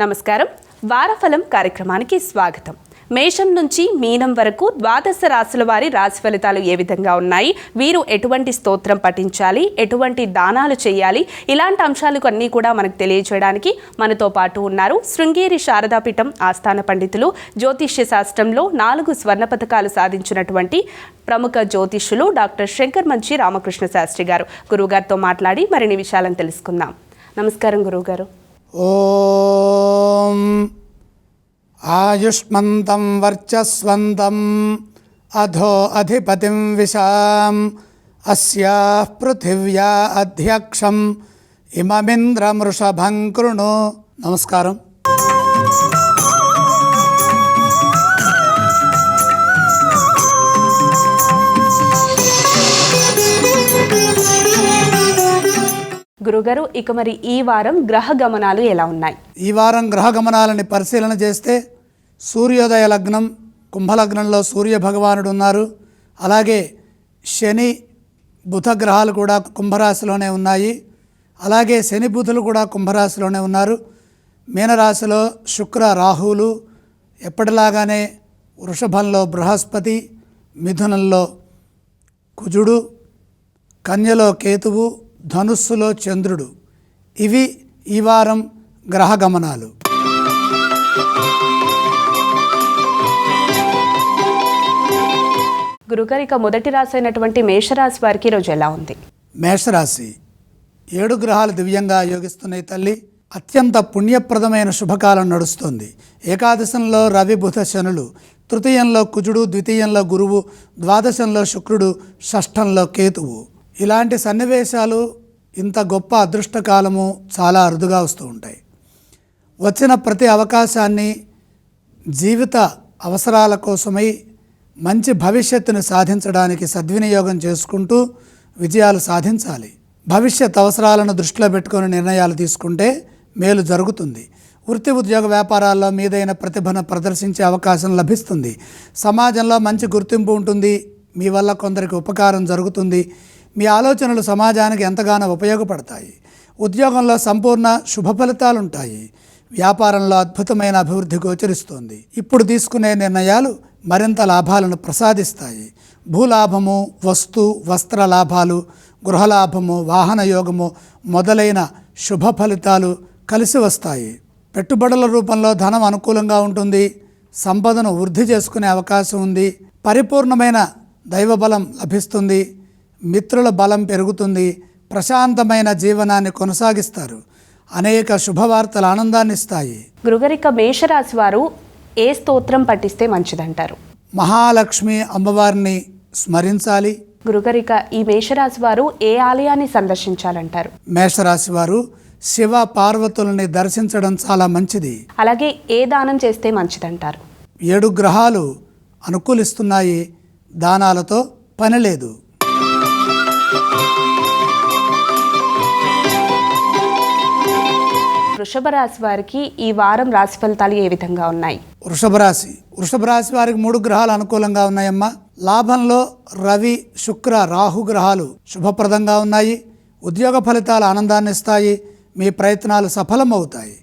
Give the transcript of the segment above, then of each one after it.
నమస్కారం. వారఫలం కార్యక్రమానికి స్వాగతం. మేషం నుంచి మీనం వరకు ద్వాదశ రాశుల వారి రాశి ఫలితాలు ఏ విధంగా ఉన్నాయి? వీరు ఎటువంటి స్తోత్రం పఠించాలి? ఎటువంటి దానాలు చేయాలి? ఇలాంటి అంశాలు అన్నీ కూడా మనకు తెలియజేయడానికి మనతో పాటు ఉన్నారు శృంగేరి శారదాపీఠం ఆస్థాన పండితులు జ్యోతిష్య శాస్త్రంలో నాలుగు స్వర్ణ పథకాలు సాధించినటువంటి ప్రముఖ జ్యోతిష్యులు డాక్టర్ శంకర్ మంచి రామకృష్ణ శాస్త్రి గారు. గురువుగారితో మాట్లాడి మరిన్ని విషయాలను తెలుసుకుందాం. నమస్కారం గురువుగారు. ॐ आयुष्मन्तं वर्चस्वन्तम् अधो अधिपतिं विशाम् अस्याः पृथिव्या अध्यक्षम् इममिन्द्रमृषभं कृणु గురుగారు ఇక మరి ఈ వారం గ్రహ గమనాలు ఎలా ఉన్నాయి? ఈ వారం గ్రహ గమనాలని పరిశీలన చేస్తే సూర్యోదయ లగ్నం కుంభలగ్నంలో సూర్య భగవానుడు ఉన్నారు. అలాగే శని బుధ గ్రహాలు కూడా కుంభరాశిలోనే ఉన్నాయి. అలాగే శని బుధులు కూడా కుంభరాశిలోనే ఉన్నారు. మీనరాశిలో శుక్ర రాహువులు ఎప్పటిలాగానే వృషభంలో బృహస్పతి మిథునంలో కుజుడు కన్యలో కేతువు ధనుస్సులో చంద్రుడు. ఇవి ఈ వారం గ్రహ గమనాలు. గురుగారు ఇక మొదటి రాశి అయినటువంటి మేషరాశి వారికి ఈరోజు ఎలా ఉంది? మేషరాశి ఏడు గ్రహాలు దివ్యంగా యోగిస్తున్నాయి తల్లి. అత్యంత పుణ్యప్రదమైన శుభకాలం నడుస్తుంది. ఏకాదశంలో రవి బుధ శనులు. తృతీయంలో కుజుడు ద్వితీయంలో గురువు. ద్వాదశంలో శుక్రుడు షష్ఠంలో కేతువు. ఇలాంటి సన్నివేశాలు ఇంత గొప్ప అదృష్టకాలము చాలా అరుదుగా వస్తూ ఉంటాయి. వచ్చిన ప్రతి అవకాశాన్ని జీవిత అవసరాల కోసమై మంచి భవిష్యత్తును సాధించడానికి సద్వినియోగం చేసుకుంటూ విజయాలు సాధించాలి. భవిష్యత్ అవసరాలను దృష్టిలో పెట్టుకొని నిర్ణయాలు తీసుకుంటే మేలు జరుగుతుంది. వృత్తి ఉద్యోగ వ్యాపారాల్లో మీదైన ప్రతిభను ప్రదర్శించే అవకాశం లభిస్తుంది. సమాజంలో మంచి గుర్తింపు ఉంటుంది. మీ వల్ల కొందరికి ఉపకారం జరుగుతుంది. మీ ఆలోచనలు సమాజానికి ఎంతగానో ఉపయోగపడతాయి. ఉద్యోగంలో సంపూర్ణ శుభ ఫలితాలు ఉంటాయి వ్యాపారంలో అద్భుతమైన అభివృద్ధి గోచరిస్తోంది. ఇప్పుడు తీసుకునే నిర్ణయాలు మరింత లాభాలను ప్రసాదిస్తాయి. భూలాభము వస్తు వస్త్ర లాభాలు గృహలాభము వాహన యోగము మొదలైన శుభ ఫలితాలు కలిసి వస్తాయి. పెట్టుబడుల రూపంలో ధనం అనుకూలంగా ఉంటుంది. సంపదను వృద్ధి చేసుకునే అవకాశం ఉంది. పరిపూర్ణమైన దైవబలం లభిస్తుంది. మిత్రుల బలం పెరుగుతుంది ప్రశాంతమైన జీవనాన్ని కొనసాగిస్తారు. అనేక శుభవార్తలు ఆనందాన్ని ఇస్తాయి గురుగారు ఇక మేషరాశి వారు ఏ స్తోత్రం పఠిస్తే మంచిదంటారు? మహాలక్ష్మి అమ్మవారిని స్మరించాలి. గురుగారు ఇక ఈ మేషరాశి వారు ఏ ఆలయాన్ని సందర్శించాలంటారు? మేషరాశి వారు శివ పార్వతులని దర్శించడం చాలా మంచిది. అలాగే ఏ దానం చేస్తే మంచిదంటారు? ఏడు గ్రహాలు అనుకూలిస్తున్నాయి. దానాలతో పని లేదు. వృషభ రాశి వారికి ఈ వారం రాశి ఫలితాలు ఏ విధంగా ఉన్నాయి? వృషభ రాశి. వృషభ రాశి వారికి మూడు గ్రహాలు అనుకూలంగా ఉన్నాయమ్మా. లాభంలో రవి శుక్ర రాహు గ్రహాలు శుభప్రదంగా ఉన్నాయి. ఉద్యోగ ఫలితాలు ఆనందాన్ని ఇస్తాయి. మీ ప్రయత్నాలు సఫలమవుతాయి.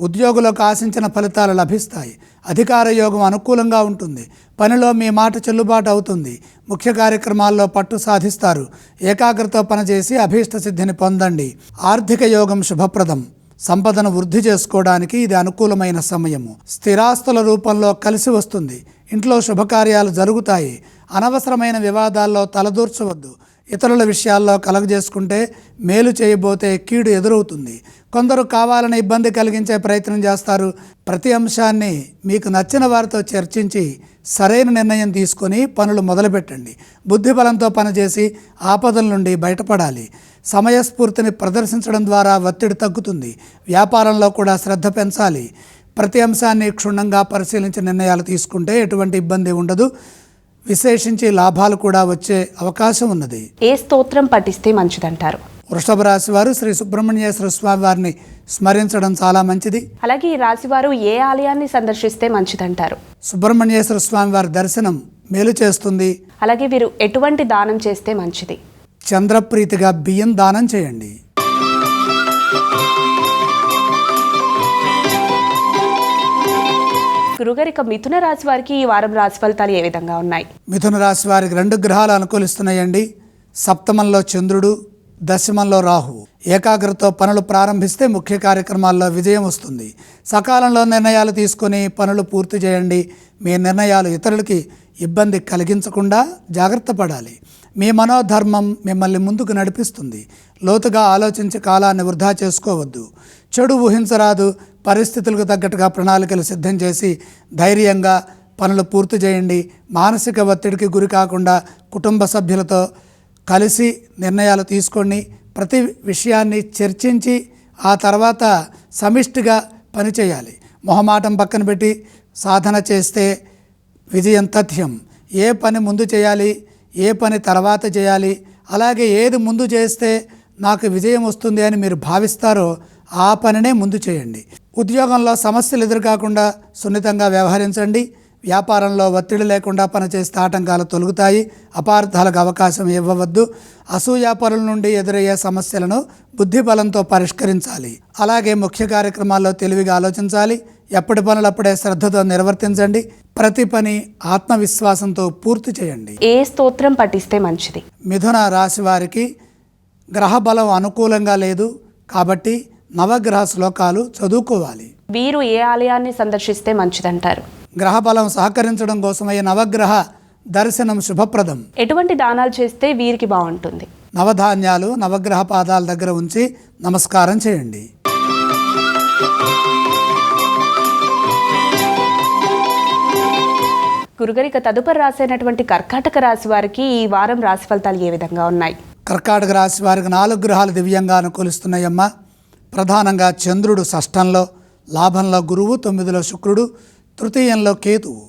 ఉద్యోగులకు ఆశించిన ఫలితాలు లభిస్తాయి. అధికార యోగం అనుకూలంగా ఉంటుంది. పనిలో మీ మాట చెల్లుబాటు అవుతుంది. ముఖ్య కార్యక్రమాల్లో పట్టు సాధిస్తారు. ఏకాగ్రత పనిచేసి అభీష్ట సిద్ధిని పొందండి. ఆర్థిక యోగం శుభప్రదం. సంపదను వృద్ధి చేసుకోవడానికి ఇది అనుకూలమైన సమయము. స్థిరాస్తుల రూపంలో కలిసి వస్తుంది. ఇంట్లో శుభకార్యాలు జరుగుతాయి. అనవసరమైన వివాదాల్లో తలదూర్చవద్దు. ఇతరుల విషయాల్లో కలగజేసుకుంటే మేలు చేయబోతే కీడు ఎదురవుతుంది. కొందరు కావాలని ఇబ్బంది కలిగించే ప్రయత్నం చేస్తారు. ప్రతి అంశాన్ని మీకు నచ్చిన వారితో చర్చించి సరైన నిర్ణయం తీసుకొని పనులు మొదలుపెట్టండి. బుద్ధిబలంతో పనిచేసి ఆపదల నుండి బయటపడాలి. సమయస్ఫూర్తిని ప్రదర్శించడం ద్వారా ఒత్తిడి తగ్గుతుంది. వ్యాపారంలో కూడా శ్రద్ధ పెంచాలి. ప్రతి అంశాన్ని క్షుణ్ణంగా పరిశీలించి నిర్ణయాలు తీసుకుంటే ఎటువంటి ఇబ్బంది ఉండదు. విశేషించి లాభాలు కూడా వచ్చే అవకాశం ఉన్నది. ఏ స్తోత్రం పఠిస్తే మంచిదంటారు? వృషభ రాశి వారు శ్రీ సుబ్రహ్మణ్యేశ్వర స్వామి వారిని స్మరించడం చాలా మంచిది. అలాగే ఈ రాశి వారు ఏ ఆలయాన్ని సందర్శిస్తే మంచిదంటారు? సుబ్రహ్మణ్యేశ్వర స్వామి వారి దర్శనం మేలు చేస్తుంది. అలాగే వీరు ఎటువంటి దానం చేస్తే మంచిది? చంద్రప్రీతిగా బియ్యం దానం చేయండి. గురుగారు ఇక మిథున రాశి వారికి ఈ వారం రాశి ఫలితాలు ఏ విధంగా ఉన్నాయి? మిథున రాశి వారికి రెండు గ్రహాలు అనుకూలిస్తున్నాయండి. సప్తమంలో చంద్రుడు దశమంలో రాహువు ఏకాగ్రతతో పనులు ప్రారంభిస్తే ముఖ్య కార్యక్రమాల్లో విజయం వస్తుంది. సకాలంలో నిర్ణయాలు తీసుకొని పనులు పూర్తి చేయండి. మీ నిర్ణయాలు ఇతరులకి ఇబ్బంది కలిగించకుండా జాగ్రత్త పడాలి. మీ మనోధర్మం మిమ్మల్ని ముందుకు నడిపిస్తుంది. లోతుగా ఆలోచించి కాలాన్ని వృధా చేసుకోవద్దు. చెడు ఊహించరాదు. పరిస్థితులకు తగ్గట్టుగా ప్రణాళికలు సిద్ధం చేసి ధైర్యంగా పనులు పూర్తి చేయండి. మానసిక ఒత్తిడికి గురి కాకుండా కుటుంబ సభ్యులతో కలిసి నిర్ణయాలు తీసుకోండి. ప్రతి విషయాన్ని చర్చించి ఆ తర్వాత సమిష్టిగా పనిచేయాలి మొహమాటం పక్కన పెట్టి సాధన చేస్తే విజయం తథ్యం. ఏ పని ముందు చేయాలి? ఏ పని తర్వాత చేయాలి? అలాగే ఏది ముందు చేస్తే నాకు విజయం వస్తుంది అని మీరు భావిస్తారో ఆ పనినే ముందు చేయండి. ఉద్యోగంలో సమస్యలు ఎదురుకాకుండా సున్నితంగా వ్యవహరించండి. వ్యాపారంలో ఒత్తిడి లేకుండా పనిచేస్తే ఆటంకాలు తొలుగుతాయి. అపార్థాలకు అవకాశం ఇవ్వవద్దు. అసూయాపరుల నుండి ఎదురయ్యే సమస్యలను బుద్ధి బలంతో పరిష్కరించాలి. అలాగే ముఖ్య కార్యక్రమాల్లో తెలివిగా ఆలోచించాలి. ఎప్పటి పనులప్పుడే శ్రద్ధతో నిర్వర్తించండి. ప్రతి పని ఆత్మవిశ్వాసంతో పూర్తి చేయండి. ఏ స్తోత్రం పఠిస్తే మంచిది? మిథున రాశి వారికి గ్రహ బలం అనుకూలంగా లేదు కాబట్టి నవగ్రహ శ్లోకాలు చదువుకోవాలి. వీరు ఏ ఆలయాన్ని సందర్శిస్తే మంచిదంటారు? గ్రహ బలం సహకరించడం కోసమై నవగ్రహ దర్శనం శుభప్రదం. ఎటువంటి దానాలు చేస్తే వీరికి బాగుంటుంది? నవధాన్యాలు నవగ్రహ పాదాల దగ్గర ఉంచి నమస్కారం చేయండి. గురుగరిక తదుపరి రాసైనటువంటి కర్కాటక రాశి వారికి ఈ వారం రాశి ఫలితాలు ఏ విధంగా ఉన్నాయి? కర్కాటక రాశి వారికి నాలుగు గ్రహాలు దివ్యంగా అనుకూలిస్తున్నాయమ్మా ప్రధానంగా చంద్రుడు షష్టంలో లాభంలో గురువు తొమ్మిదిలో శుక్రుడు తృతీయంలో కేతువు.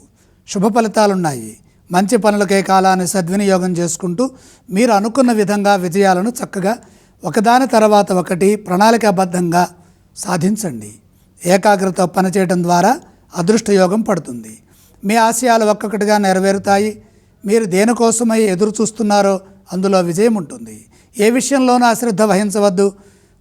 శుభ ఫలితాలున్నాయి. మంచి పనులకే కాలాన్ని సద్వినియోగం చేసుకుంటూ మీరు అనుకున్న విధంగా విజయాలను చక్కగా ఒకదాని తర్వాత ఒకటి ప్రణాళికాబద్ధంగా సాధించండి. ఏకాగ్రత పనిచేయడం ద్వారా అదృష్టయోగం పడుతుంది. మీ ఆశయాలు ఒక్కొక్కటిగా నెరవేరుతాయి. మీరు దేనికోసమై ఎదురు చూస్తున్నారో అందులో విజయం ఉంటుంది. ఏ విషయంలోనూ అశ్రద్ధ వహించవద్దు.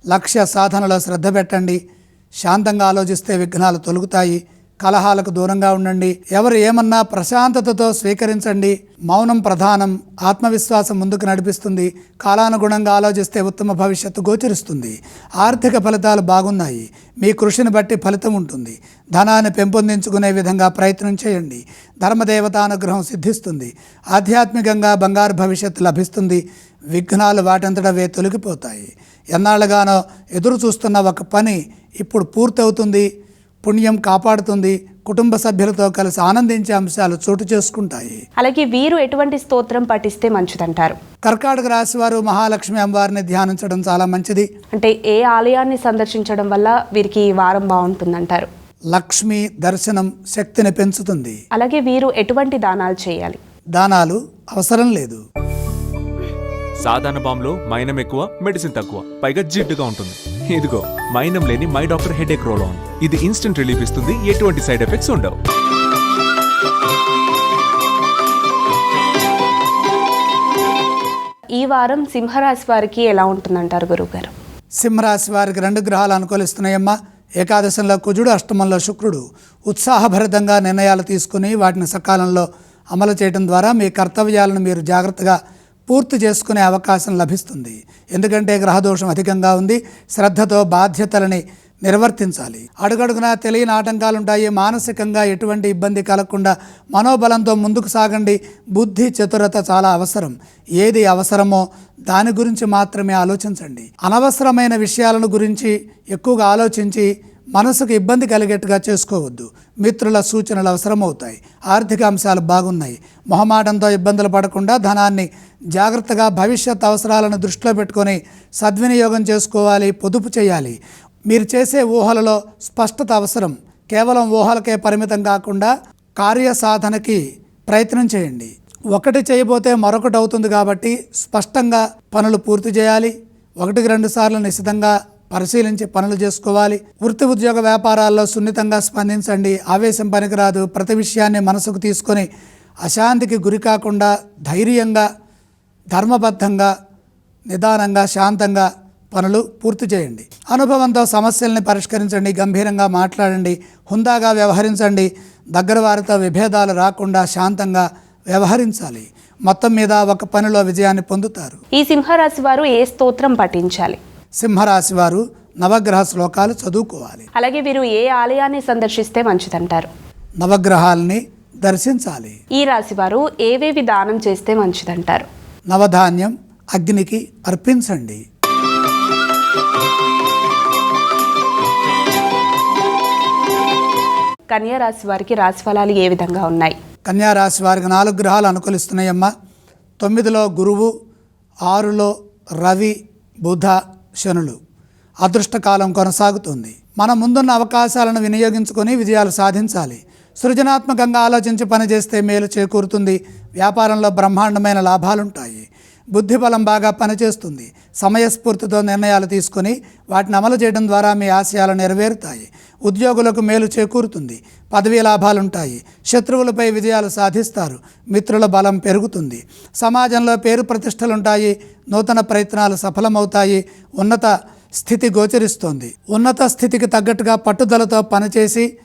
లక్ష్య సాధనలో శ్రద్ధ పెట్టండి. శాంతంగా ఆలోచిస్తే విఘ్నాలు తొలుగుతాయి. కలహాలకు దూరంగా ఉండండి. ఎవరు ఏమన్నా ప్రశాంతతతో స్వీకరించండి. మౌనం ప్రధానం ఆత్మవిశ్వాసం ముందుకు నడిపిస్తుంది. కాలానుగుణంగా ఆలోచిస్తే ఉత్తమ భవిష్యత్తు గోచరిస్తుంది. ఆర్థిక ఫలితాలు బాగున్నాయి. మీ కృషిని బట్టి ఫలితం ఉంటుంది. ధనాన్ని పెంపొందించుకునే విధంగా ప్రయత్నం చేయండి. ధర్మదేవతానుగ్రహం సిద్ధిస్తుంది. ఆధ్యాత్మికంగా బంగారు భవిష్యత్తు లభిస్తుంది. విఘ్నాలు వాటంతటవే తొలగిపోతాయి. ఎన్నాళ్ళుగానో ఎదురు చూస్తున్న ఒక పని ఇప్పుడు పూర్తవుతుంది. పుణ్యం కాపాడుతుంది కుటుంబ సభ్యులతో కలిసి ఆనందించే అంశాలు చోటు చేసుకుంటాయి. అలాగే వీరు ఎటువంటి స్తోత్రం పఠిస్తే మంచిదంటారు? కర్కాటక రాశి వారు మహాలక్ష్మి అమ్మవారిని ధ్యానించడం చాలా మంచిది. అంటే ఏ ఆలయాన్ని సందర్శించడం వల్ల వీరికి ఈ వారం బాగుంటుందంటారు? లక్ష్మి దర్శనం శక్తిని పెంచుతుంది. అలాగే వీరు ఎటువంటి దానాలు చేయాలి? దానాలు అవసరం లేదు. సాధారణ బాంబులో మైనం ఎక్కువ మెడిసిన్ తక్కువ పైగా జిడ్డుగా ఉంటుంది. ఇదిగో మైనం లేని my doctor headache roll on. ఇది ఇన్స్టెంట్ రిలీఫ్ ఇస్తుంది ఎటువంటి సైడ్ ఎఫెక్ట్స్ ఉండవు. ఈ వారం సింహరాశి వారికి ఎలా ఉంటుందంటారు గురువుగారు? సింహరాశి వారికి రెండు గ్రహాలు అనుకూలిస్తున్నాయమ్మా ఏకాదశంలో కుజుడు అష్టమంలో శుక్రుడు. ఉత్సాహభరితంగా నిర్ణయాలు తీసుకుని వాటిని సకాలంలో అమలు చేయడం ద్వారా మీ కర్తవ్యాలను మీరు జాగ్రత్తగా పూర్తి చేసుకునే అవకాశం లభిస్తుంది. ఎందుకంటే గ్రహదోషం అధికంగా ఉంది. శ్రద్ధతో బాధ్యతలని నిర్వర్తించాలి. అడుగడుగునా తెలియని ఆటంకాలుంటాయి. మానసికంగా ఎటువంటి ఇబ్బంది కలగకుండా మనోబలంతో ముందుకు సాగండి. బుద్ధి చతురత చాలా అవసరం. ఏది అవసరమో దాని గురించి మాత్రమే ఆలోచించండి. అనవసరమైన విషయాలను గురించి ఎక్కువగా ఆలోచించి మనసుకు ఇబ్బంది కలిగేట్టుగా చేసుకోవద్దు. మిత్రుల సూచనలు అవసరమవుతాయి. ఆర్థిక అంశాలు బాగున్నాయి. మొహమాటంతో ఇబ్బందులు పడకుండా ధనాన్ని జాగ్రత్తగా భవిష్యత్ అవసరాలను దృష్టిలో పెట్టుకొని సద్వినియోగం చేసుకోవాలి పొదుపు చేయాలి. మీరు చేసే ఊహలలో స్పష్టత అవసరం. కేవలం ఊహలకే పరిమితం కాకుండా కార్యసాధనకి ప్రయత్నం చేయండి. ఒకటి చేయబోతే మరొకటి అవుతుంది కాబట్టి స్పష్టంగా పనులు పూర్తి చేయాలి. ఒకటికి రెండు సార్లు నిశితంగా పరిశీలించి పనులు చేసుకోవాలి. వృత్తి ఉద్యోగ వ్యాపారాల్లో సున్నితంగా స్పందించండి. ఆవేశం పనికిరాదు. ప్రతి విషయాన్ని మనసుకు తీసుకొని అశాంతికి గురి కాకుండా ధైర్యంగా ధర్మబద్ధంగా నిదానంగా శాంతంగా పనులు పూర్తి చేయండి. అనుభవంతో సమస్యల్ని పరిష్కరించండి. గంభీరంగా మాట్లాడండి. హుందాగా వ్యవహరించండి. దగ్గర వారితో విభేదాలు రాకుండా శాంతంగా వ్యవహరించాలి. మొత్తం మీద ఒక పనిలో విజయాన్ని పొందుతారు. ఈ సింహరాశి వారు ఏ స్తోత్రం పఠించాలి? సింహరాశి వారు నవగ్రహ శ్లోకాలు చదువుకోవాలి. అలాగే వీరు ఏ ఆలయాన్ని సందర్శిస్తే మంచిదంటారు? నవగ్రహాల్ని దర్శించాలి. ఈ రాశి వారు ఏవేవి దానం చేస్తే మంచిదంటారు? నవధాన్యం అగ్నికి అర్పించండి. కన్యా రాశి వారికి రాశి ఫలాలు ఏ విధంగా ఉన్నాయి? కన్యా రాశి వారికి నాలుగు గ్రహాలు అనుకూలిస్తున్నాయమ్మా. తొమ్మిదిలో గురువు ఆరులో రవి బుధ శనులు అదృష్టకాలం కొనసాగుతుంది. మన ముందున్న అవకాశాలను వినియోగించుకొని విజయాలు సాధించాలి. సృజనాత్మకంగా ఆలోచించి పనిచేస్తే మేలు చేకూరుతుంది. వ్యాపారంలో బ్రహ్మాండమైన లాభాలుంటాయి. బుద్ధిబలం బాగా పనిచేస్తుంది. సమయస్ఫూర్తితో నిర్ణయాలు తీసుకొని వాటిని అమలు చేయడం ద్వారా మీ ఆశయాలు నెరవేరుతాయి. ఉద్యోగులకు మేలు చేకూరుతుంది. పదవీ లాభాలుంటాయి. శత్రువులపై విజయాలు సాధిస్తారు. మిత్రుల బలం పెరుగుతుంది. సమాజంలో పేరు ప్రతిష్టలుంటాయి. నూతన ప్రయత్నాలు సఫలమవుతాయి. ఉన్నత స్థితి గోచరిస్తోంది. ఉన్నత స్థితికి తగ్గట్టుగా పట్టుదలతో పనిచేసి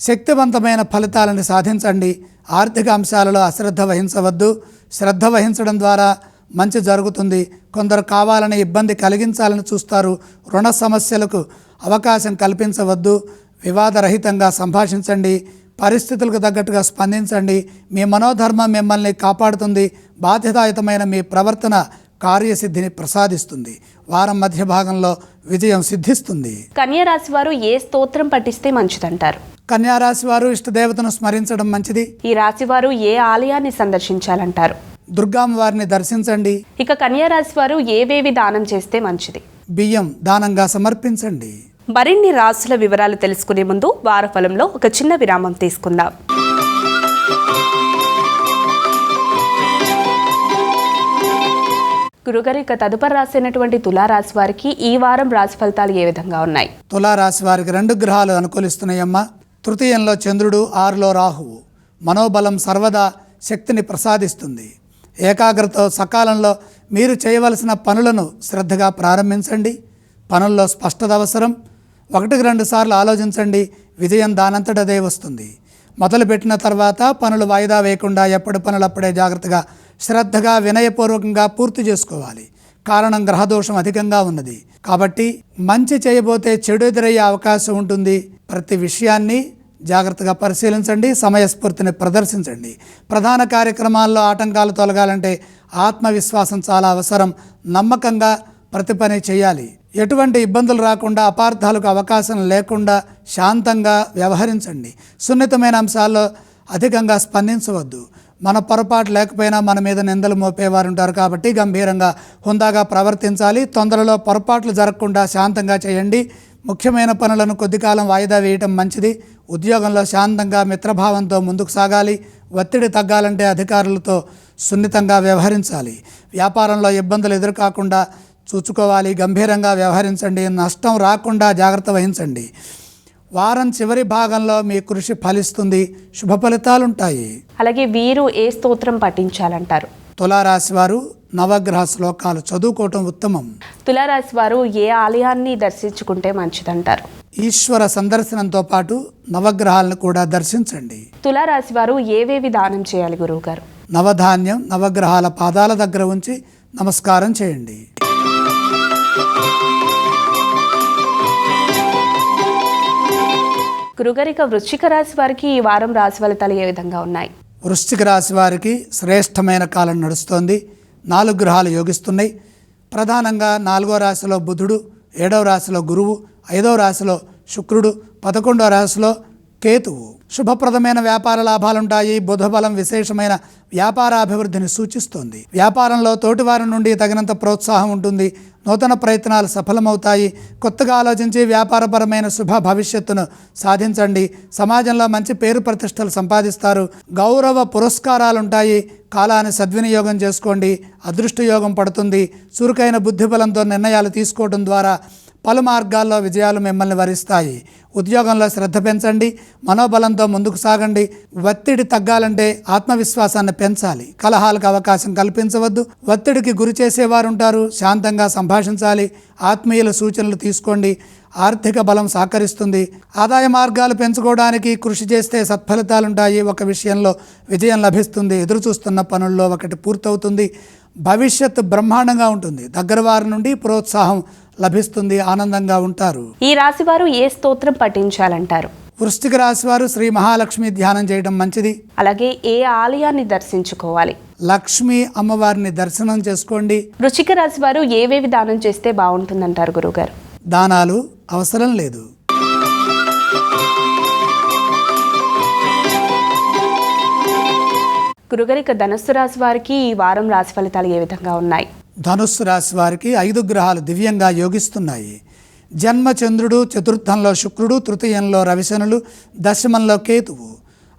శక్తివంతమైన ఫలితాలను సాధించండి. ఆర్థిక అంశాలలో అశ్రద్ధ వహించవద్దు. శ్రద్ధ వహించడం ద్వారా మంచి జరుగుతుంది. కొందరు కావాలని ఇబ్బంది కలిగించాలని చూస్తారు. రుణ సమస్యలకు అవకాశం కల్పించవద్దు. వివాదరహితంగా సంభాషించండి. పరిస్థితులకు తగ్గట్టుగా స్పందించండి. మీ మనోధర్మం మిమ్మల్ని కాపాడుతుంది. బాధ్యతాయుతమైన మీ ప్రవర్తన కార్యసిద్ధిని ప్రసాదిస్తుంది. వారం మధ్య భాగంలో విజయం సిద్ధిస్తుంది. కన్యా రాశి వారు ఏ స్తోత్రం పఠిస్తే మంచిదంటారు? కన్యారాశి వారు ఇష్టదేవతను స్మరించడం మంచిది. ఈ రాశి వారు ఏ ఆలయాన్ని సందర్శించాలంటారు? దుర్గామ్మ వారిని దర్శించండి. ఇక కన్యా రాశి వారు ఏవేవి దానం చేస్తే మంచిది? బియ్యం దానంగా సమర్పించండి. మరిన్ని రాశుల వివరాలు తెలుసుకునే ముందు వారఫలంలో ఒక చిన్న విరామం తీసుకుందాం. గురుగారు ఇక తదుపరి రాసినటువంటి తులారాశి వారికి ఈ వారం రాశి ఫలితాలు ఏ విధంగా ఉన్నాయి? తులారాశి వారికి రెండు గ్రహాలు అనుకూలిస్తున్నాయమ్మా. తృతీయంలో చంద్రుడు ఆరులో రాహువు. మనోబలం సర్వదా శక్తిని ప్రసాదిస్తుంది. ఏకాగ్రత సకాలంలో మీరు చేయవలసిన పనులను శ్రద్ధగా ప్రారంభించండి. పనుల్లో స్పష్టత అవసరం. ఒకటికి రెండు సార్లు ఆలోచించండి. విజయం దానంతటదే వస్తుంది. మొదలుపెట్టిన తర్వాత పనులు వాయిదా వేయకుండా ఎప్పటి పనులు అప్పుడే జాగ్రత్తగా శ్రద్ధగా వినయపూర్వకంగా పూర్తి చేసుకోవాలి. కారణం గ్రహదోషం అధికంగా ఉన్నది. కాబట్టి మంచి చేయబోతే చెడు ఎదురయ్యే అవకాశం ఉంటుంది. ప్రతి విషయాన్ని జాగ్రత్తగా పరిశీలించండి సమయస్ఫూర్తిని ప్రదర్శించండి. ప్రధాన కార్యక్రమాల్లో ఆటంకాలు తొలగాలంటే ఆత్మవిశ్వాసం చాలా అవసరం. నమ్మకంగా ప్రతి పని చేయాలి. ఎటువంటి ఇబ్బందులు రాకుండా అపార్థాలకు అవకాశం లేకుండా శాంతంగా వ్యవహరించండి. సున్నితమైన అంశాల్లో అధికంగా స్పందించవద్దు. మన పొరపాటు లేకపోయినా మన మీద నిందలు మోపేవారు ఉంటారు కాబట్టి గంభీరంగా హుందాగా ప్రవర్తించాలి. తొందరలో పొరపాట్లు జరగకుండా శాంతంగా చేయండి. ముఖ్యమైన పనులను కొద్ది కాలం వాయిదా వేయటం మంచిది. ఉద్యోగంలో శాంతంగా మిత్రభావంతో ముందుకు సాగాలి. ఒత్తిడి తగ్గాలంటే అధికారులతో సున్నితంగా వ్యవహరించాలి. వ్యాపారంలో ఇబ్బందులు ఎదురుకాకుండా చూసుకోవాలి. గంభీరంగా వ్యవహరించండి. నష్టం రాకుండా జాగ్రత్త వహించండి. వారం చివరి భాగంలో మీ కృషి ఫలిస్తుంది. శుభ ఫలితాలుంటాయి. అలాగే వీరు ఏ స్తోత్రం పఠించాలంటారు? తులారాశి వారు నవగ్రహ శ్లోకాలు చదువుకోవటం ఉత్తమం. తులారాశి వారు ఏ ఆలయాన్ని దర్శించుకుంటే మంచిదంటారు? ఈశ్వర సందర్శనంతో పాటు నవగ్రహాలను కూడా దర్శించండి. తులారాశి వారు ఏవేవి దానం చేయాలి గురువుగారు? నవధాన్యం నవగ్రహాల పాదాల దగ్గర ఉంచి నమస్కారం చేయండి. గురుగారు ఇక వృశ్చిక రాశి వారికి ఈ వారం రాశి ఫలితాలు ఏ విధంగా ఉన్నాయి? వృశ్చిక రాశి వారికి శ్రేష్టమైన కాలం నడుస్తోంది. నాలుగు గ్రహాలు యోగిస్తున్నాయి. ప్రధానంగా నాలుగో రాశిలో బుధుడు ఏడవ రాశిలో గురువు ఐదవ రాశిలో శుక్రుడు పదకొండవ రాశిలో కేతువు. శుభప్రదమైన వ్యాపార లాభాలుంటాయి. బుధబలం విశేషమైన వ్యాపారాభివృద్ధిని సూచిస్తుంది. వ్యాపారంలో తోటివారి నుండి తగినంత ప్రోత్సాహం ఉంటుంది. నూతన ప్రయత్నాలు సఫలమవుతాయి. కొత్తగా ఆలోచించి వ్యాపారపరమైన శుభ భవిష్యత్తును సాధించండి. సమాజంలో మంచి పేరు ప్రతిష్టలు సంపాదిస్తారు. గౌరవ పురస్కారాలుంటాయి. కాలాన్ని సద్వినియోగం చేసుకోండి. అదృష్టయోగం పడుతుంది. చురుకైన బుద్ధిబలంతో నిర్ణయాలు తీసుకోవడం ద్వారా పలు మార్గాల్లో విజయాలు మిమ్మల్ని వరిస్తాయి. ఉద్యోగంలో శ్రద్ధ పెంచండి. మనోబలంతో ముందుకు సాగండి. ఒత్తిడి తగ్గాలంటే ఆత్మవిశ్వాసాన్ని పెంచాలి. కలహాలకు అవకాశం కల్పించవద్దు. ఒత్తిడికి గురి చేసేవారు ఉంటారు శాంతంగా సంభాషించాలి. ఆత్మీయుల సూచనలు తీసుకోండి. ఆర్థిక బలం సహకరిస్తుంది. ఆదాయ మార్గాలు పెంచుకోవడానికి కృషి చేస్తే సత్ఫలితాలుంటాయి. ఒక విషయంలో విజయం లభిస్తుంది. ఎదురు చూస్తున్న పనుల్లో ఒకటి పూర్తవుతుంది. భవిష్యత్తు బ్రహ్మాండంగా ఉంటుంది. దగ్గర వారి నుండి ప్రోత్సాహం లభిస్తుంది ఆనందంగా ఉంటారు. ఈ రాశి వారు ఏ స్తోత్రం పఠించాలంటారు? వృశ్చిక రాశి వారు శ్రీ మహాలక్ష్మి ధ్యానం చేయడం మంచిది. అలాగే ఏ ఆలయాన్ని దర్శించుకోవాలి? లక్ష్మి అమ్మవారిని దర్శనం చేసుకోండి. వృశ్చిక రాశి వారు ఏవేవి దానం చేస్తే బాగుంటుందంటారు గురుగారు? దానాలు అవసరం లేదు. గురుగారు ఇక ధనుస్సు రాశి వారికి ఈ వారం రాశి ఫలితాలు ఏ విధంగా ఉన్నాయి? ధనుస్సు రాశి వారికి ఐదు గ్రహాలు దివ్యంగా యోగిస్తున్నాయి. జన్మచంద్రుడు చతుర్థంలో శుక్రుడు తృతీయంలో రవిశనులు దశమంలో కేతువు.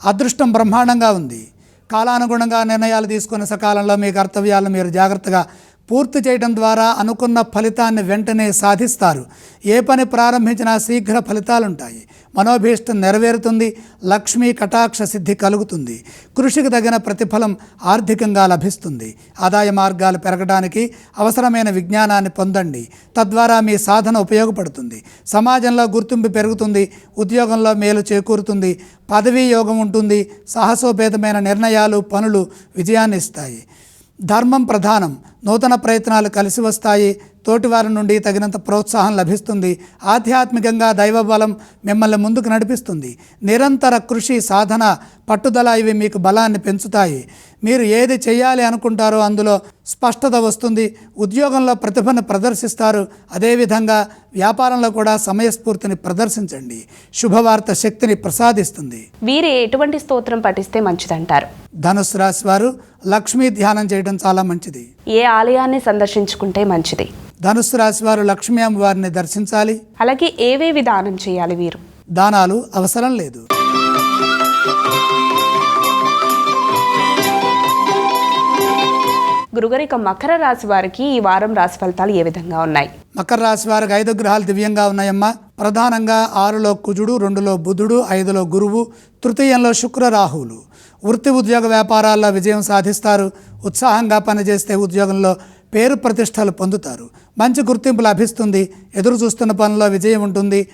అదృష్టం బ్రహ్మాండంగా ఉంది. కాలానుగుణంగా నిర్ణయాలు తీసుకున్న సకాలంలో మీ కర్తవ్యాలను మీరు జాగ్రత్తగా పూర్తి చేయడం ద్వారా అనుకున్న ఫలితాన్ని వెంటనే సాధిస్తారు. ఏ పని ప్రారంభించినా శీఘ్ర ఫలితాలుంటాయి. మనోభీష్టం నెరవేరుతుంది. లక్ష్మీ కటాక్ష సిద్ధి కలుగుతుంది. కృషికి తగిన ప్రతిఫలం ఆర్థికంగా లభిస్తుంది. ఆదాయ మార్గాలు పెరగడానికి అవసరమైన విజ్ఞానాన్ని పొందండి. తద్వారా మీ సాధన ఉపయోగపడుతుంది. సమాజంలో గుర్తింపు పెరుగుతుంది. ఉద్యోగంలో మేలు చేకూరుతుంది. పదవీ యోగం ఉంటుంది. సాహసోపేతమైన నిర్ణయాలు పనులు విజయాన్ని ఇస్తాయి ధర్మం ప్రధానం. నూతన ప్రయత్నాలు కలిసి వస్తాయి. తోటివారి నుండి తగినంత ప్రోత్సాహం లభిస్తుంది. ఆధ్యాత్మికంగా దైవబలం మిమ్మల్ని ముందుకు నడిపిస్తుంది. నిరంతర కృషి సాధన పట్టుదల ఇవి మీకు బలాన్ని పెంచుతాయి. మీరు ఏది చేయాలి అనుకుంటారో అందులో స్పష్టత వస్తుంది. ఉద్యోగంలో ప్రతిభను ప్రదర్శిస్తారు. అదేవిధంగా వ్యాపారంలో కూడా సమయస్ఫూర్తిని ప్రదర్శించండి. శుభవార్త శక్తిని ప్రసాదిస్తుంది. వీరు ఎటువంటి స్తోత్రం పఠిస్తే మంచిదంటారు? ధనుసు రాశి వారు లక్ష్మీ ధ్యానం చేయడం చాలా మంచిది. ఏ ఆలయాన్ని సందర్శించుకుంటే మంచిది? ధనుస్సు రాశి వారు లక్ష్మీ అమ్మవారిని దర్శించాలి. అలాగే ఏవేవి దానం చేయాలి వీరు? దానాలు అవసరం లేదు. గురుగారు మకర రాశి వారికి ఈ వారం రాశి ఫలితాలు ఏ విధంగా ఉన్నాయి? మకర రాశి వారికి ఐదు గ్రహాలు దివ్యంగా ఉన్నాయమ్మా. ప్రధానంగా ఆరులో కుజుడు రెండులో బుధుడు ఐదులో గురువు తృతీయంలో శుక్ర రాహువులు. వృత్తి ఉద్యోగ వ్యాపారాల్లో విజయం సాధిస్తారు. ఉత్సాహంగా పనిచేస్తే ఉద్యోగంలో పేరు ప్రతిష్టలు పొందుతారు. మంచి గుర్తింపు లభిస్తుంది. ఎదురు చూస్తున్న పనిలో విజయం ఉంటుంది.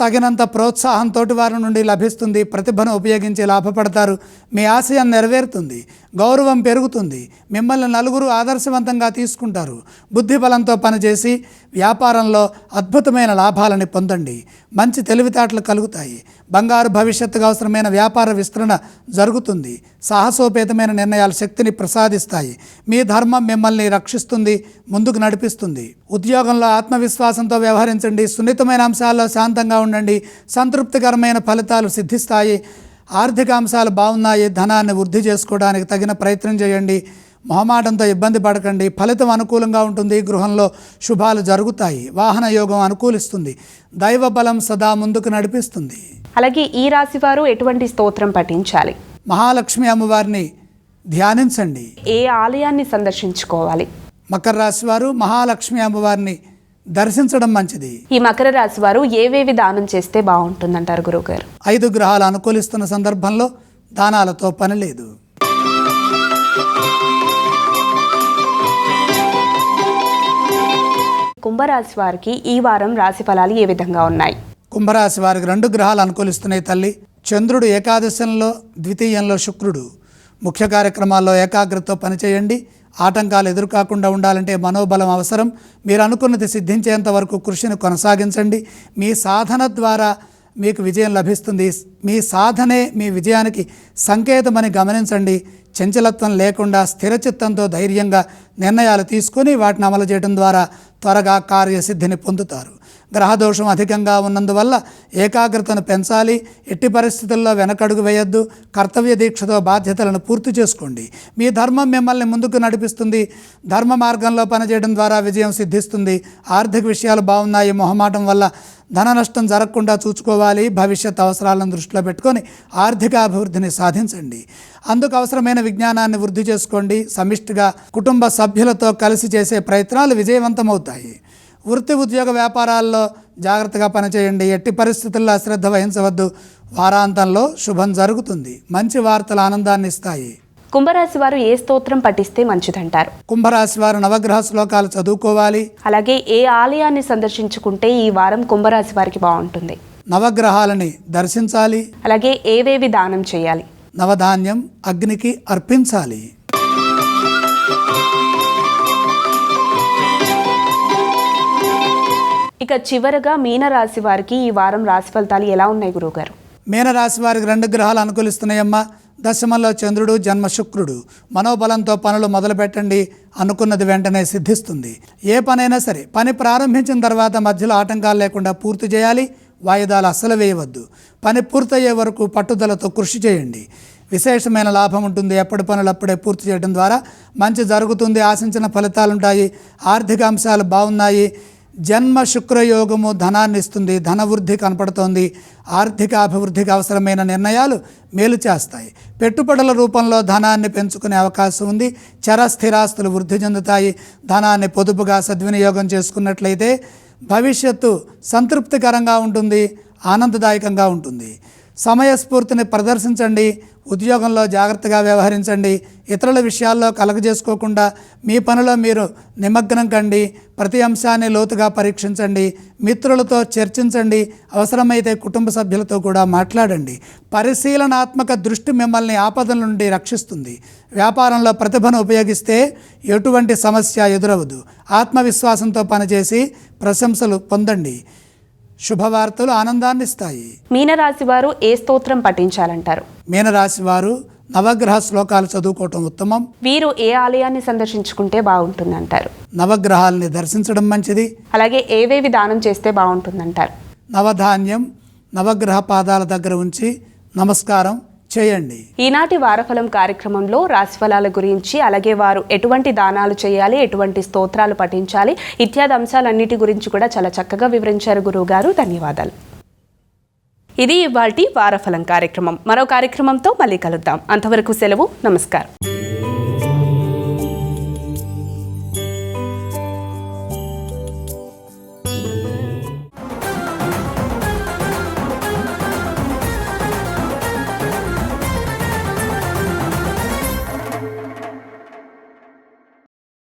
తగినంత ప్రోత్సాహం తోటి వారి నుండి లభిస్తుంది. ప్రతిభను ఉపయోగించి లాభపడతారు. మీ ఆశయం నెరవేరుతుంది. గౌరవం పెరుగుతుంది. మిమ్మల్ని నలుగురు ఆదర్శవంతంగా తీసుకుంటారు. బుద్ధి బలంతో పనిచేసి వ్యాపారంలో అద్భుతమైన లాభాలని పొందండి. మంచి తెలివితేటలు కలుగుతాయి. బంగారు భవిష్యత్తుకు అవసరమైన వ్యాపార విస్తరణ జరుగుతుంది. సాహసోపేతమైన నిర్ణయాలు శక్తిని ప్రసాదిస్తాయి. మీ ధర్మం మిమ్మల్ని రక్షిస్తుంది ముందుకు నడిపిస్తుంది. ఉద్యోగంలో ఆత్మవిశ్వాసంతో వ్యవహరించండి. సున్నితమైన అంశాల్లో శాంతంగా ఉండండి. సంతృప్తికరమైన ఫలితాలు సిద్ధిస్తాయి. ఆర్థిక అంశాలు బాగున్నాయి ధనాన్ని వృద్ధి చేసుకోవడానికి తగిన ప్రయత్నం చేయండి మొహమాటంతో ఇబ్బంది పడకండి ఫలితం అనుకూలంగా ఉంటుంది గృహంలో శుభాలు జరుగుతాయి వాహన యోగం అనుకూలిస్తుంది దైవ బలం సదా ముందుకు నడిపిస్తుంది. అలాగే ఈ రాశి వారు ఎటువంటి స్తోత్రం పఠించాలి? మహాలక్ష్మి అమ్మవారిని ధ్యానించండి. ఏ ఆలయాన్ని సందర్శించుకోవాలి? మకర రాశి వారు మహాలక్ష్మి అమ్మవారిని దర్శించడం మంచిది. ఈ మకర రాశి వారు ఏవేవి దానం చేస్తే బాగుంటుందంటారు గురుగారు ఐదు గ్రహాలు అనుకూలిస్తున్న సందర్భంలో దానాలతో పని లేదు. కుంభరాశి వారికి ఈ వారం రాశి ఫలాలు ఏ విధంగా ఉన్నాయి? కుంభరాశి వారికి రెండు గ్రహాలు అనుకూలిస్తున్నాయి తల్లి. చంద్రుడు ఏకాదశంలో ద్వితీయంలో శుక్రుడు. ముఖ్య కార్యక్రమాల్లో ఏకాగ్రతతో పనిచేయండి. ఆటంకాలు ఎదురుకాకుండా ఉండాలంటే మనోబలం అవసరం. మీరు అనుకున్నది సిద్ధించేంత వరకు కృషిని కొనసాగించండి. మీ సాధన ద్వారా మీకు విజయం లభిస్తుంది. మీ సాధనే మీ విజయానికి సంకేతమని గమనించండి. చంచలత్వం లేకుండా స్థిరచిత్తంతో ధైర్యంగా నిర్ణయాలు తీసుకొని వాటిని అమలు చేయడం ద్వారా త్వరగా కార్యసిద్ధిని పొందుతారు. గ్రహదోషం అధికంగా ఉన్నందువల్ల ఏకాగ్రతను పెంచాలి. ఎట్టి పరిస్థితుల్లో వెనకడుగు వేయొద్దు. కర్తవ్య దీక్షతో బాధ్యతలను పూర్తి చేసుకోండి. మీ ధర్మం మిమ్మల్ని ముందుకు నడిపిస్తుంది. ధర్మ మార్గంలో పనిచేయడం ద్వారా విజయం సిద్ధిస్తుంది. ఆర్థిక విషయాలు బాగున్నాయి. మొహమాటం వల్ల ధన నష్టం జరగకుండా చూసుకోవాలి. భవిష్యత్ అవసరాలను దృష్టిలో పెట్టుకొని ఆర్థిక అభివృద్ధిని సాధించండి. అందుకు అవసరమైన విజ్ఞానాన్ని వృద్ధి చేసుకోండి. సమిష్టిగా కుటుంబ సభ్యులతో కలిసి చేసే ప్రయత్నాలు విజయవంతమవుతాయి. వృత్తి ఉద్యోగ వ్యాపారాల్లో జాగ్రత్తగా పనిచేయండి. ఎట్టి పరిస్థితుల్లో అశ్రద్ధ వహించవద్దు. వారాంతంలో శుభం జరుగుతుంది. మంచి వార్తలు ఆనందాన్ని ఇస్తాయి. కుంభరాశి వారు ఏ స్తోత్రం పఠిస్తే మంచిదంటారు? కుంభరాశి వారు నవగ్రహ శ్లోకాలు చదువుకోవాలి. అలాగే ఏ ఆలయాన్ని సందర్శించుకుంటే ఈ వారం కుంభరాశి వారికి బాగుంటుంది? నవగ్రహాలని దర్శించాలి. అలాగే ఏవేవి దానం చేయాలి? నవధాన్యం అగ్నికి అర్పించాలి. ఇక చివరగా మీనరాశి వారికి ఈ వారం రాశి ఫలితాలు ఎలా ఉన్నాయి గురువుగారు? మీనరాశి వారికి రెండు గ్రహాలు అనుకూలిస్తున్నాయమ్మా. దశమంలో చంద్రుడు జన్మ శుక్రుడు. మనోబలంతో పనులు మొదలు పెట్టండి అనుకున్నది వెంటనే సిద్ధిస్తుంది. ఏ పనైనా సరే పని ప్రారంభించిన తర్వాత మధ్యలో ఆటంకాలు లేకుండా పూర్తి చేయాలి వాయిదాలు అస్సలు వేయవద్దు. పని పూర్తయ్యే వరకు పట్టుదలతో కృషి చేయండి. విశేషమైన లాభం ఉంటుంది ఎప్పటి పనులు అప్పుడే పూర్తి చేయడం ద్వారా. మంచి జరుగుతుంది ఆశించిన ఫలితాలుంటాయి ఆర్థిక అంశాలు బాగున్నాయి జన్మ శుక్రయోగము ధనాన్ని ఇస్తుంది ధనవృద్ధి కనపడుతోంది ఆర్థిక అభివృద్ధికి అవసరమైన నిర్ణయాలు మేలు చేస్తాయి. పెట్టుబడుల రూపంలో ధనాన్ని పెంచుకునే అవకాశం ఉంది చర స్థిరాస్తులు వృద్ధి చెందుతాయి ధనాన్ని పొదుపుగా సద్వినియోగం చేసుకున్నట్లయితే భవిష్యత్తు సంతృప్తికరంగా ఉంటుంది ఆనందదాయకంగా ఉంటుంది. సమయస్ఫూర్తిని ప్రదర్శించండి ఉద్యోగంలో జాగ్రత్తగా వ్యవహరించండి ఇతరుల విషయాల్లో కలగజేసుకోకుండా మీ పనిలో మీరు నిమగ్నం కండి ప్రతి అంశాన్ని లోతుగా పరీక్షించండి మిత్రులతో చర్చించండి అవసరమైతే కుటుంబ సభ్యులతో కూడా మాట్లాడండి. పరిశీలనాత్మక దృష్టి మిమ్మల్ని ఆపదల నుండి రక్షిస్తుంది. వ్యాపారంలో ప్రతిభను ఉపయోగిస్తే ఎటువంటి సమస్య ఎదురవదు. ఆత్మవిశ్వాసంతో పనిచేసి ప్రశంసలు పొందండి. శుభవార్తలు ఆనందాన్ని ఇస్తాయి మీనరాశి వారు ఏ స్తోత్రం పఠించాలంటారు? మీనరాశి వారు నవగ్రహ శ్లోకాలు చదువుకోవటం ఉత్తమం. వీరు ఏ ఆలయాన్ని సందర్శించుకుంటే బాగుంటుందంటారు? నవగ్రహాలని దర్శించడం మంచిది. అలాగే ఏవేవి దానం చేస్తే బాగుంటుందంటారు? నవధాన్యం నవగ్రహ పాదాల దగ్గర ఉంచి నమస్కారం చేయండి. ఈనాటి వారఫలం కార్యక్రమంలో రాశిఫలాల గురించి అలాగే వారు ఎటువంటి దానాలు చేయాలి ఎటువంటి స్తోత్రాలు పఠించాలి ఇత్యాది అంశాలన్నిటి గురించి కూడా చాలా చక్కగా వివరించారు గురువు గారు ధన్యవాదాలు. ఇది ఇవాల్టి వారఫలం కార్యక్రమం. మరో కార్యక్రమంతో మళ్ళీ కలుద్దాం. అంతవరకు సెలవు. నమస్కారం.